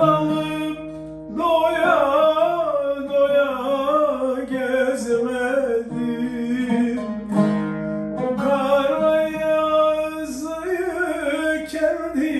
dalım doya doya gezmedim. O kara yazıyı kendim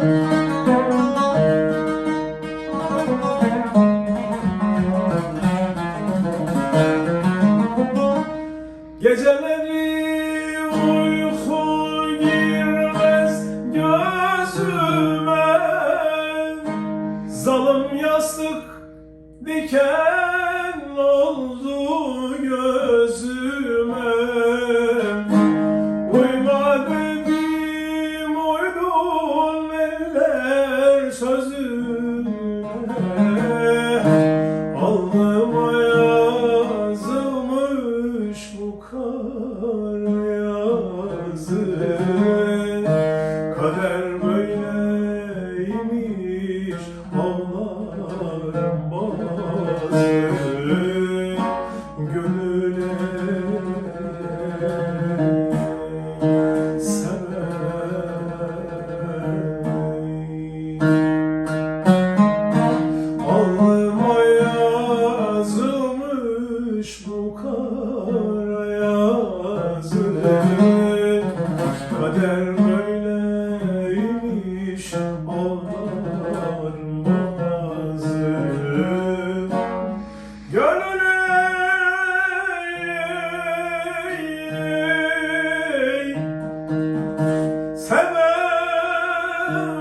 Thank yastık diken oldu gözüme. Uyma dedim uydun eller sözüme. love.